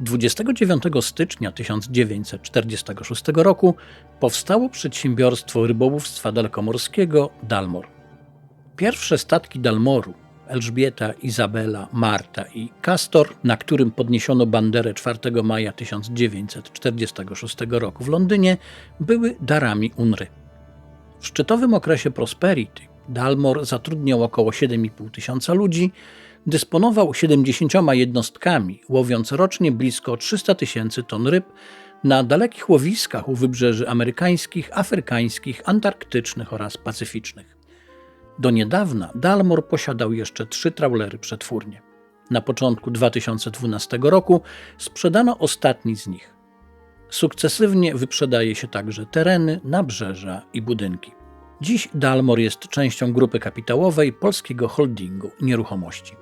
29 stycznia 1946 roku powstało przedsiębiorstwo rybołówstwa dalkomorskiego Dalmor. Pierwsze statki Dalmoru Elżbieta, Izabela, Marta i Castor, na którym podniesiono banderę 4 maja 1946 roku w Londynie, były darami UNRY. W szczytowym okresie Prosperity Dalmor zatrudniał około 7,5 tysiąca ludzi, dysponował 70 jednostkami, łowiąc rocznie blisko 300 tysięcy ton ryb na dalekich łowiskach u wybrzeży amerykańskich, afrykańskich, antarktycznych oraz pacyficznych. Do niedawna Dalmor posiadał jeszcze trzy trawlery przetwórnie. Na początku 2012 roku sprzedano ostatni z nich. Sukcesywnie wyprzedaje się także tereny, nabrzeża i budynki. Dziś Dalmor jest częścią grupy kapitałowej polskiego holdingu nieruchomości.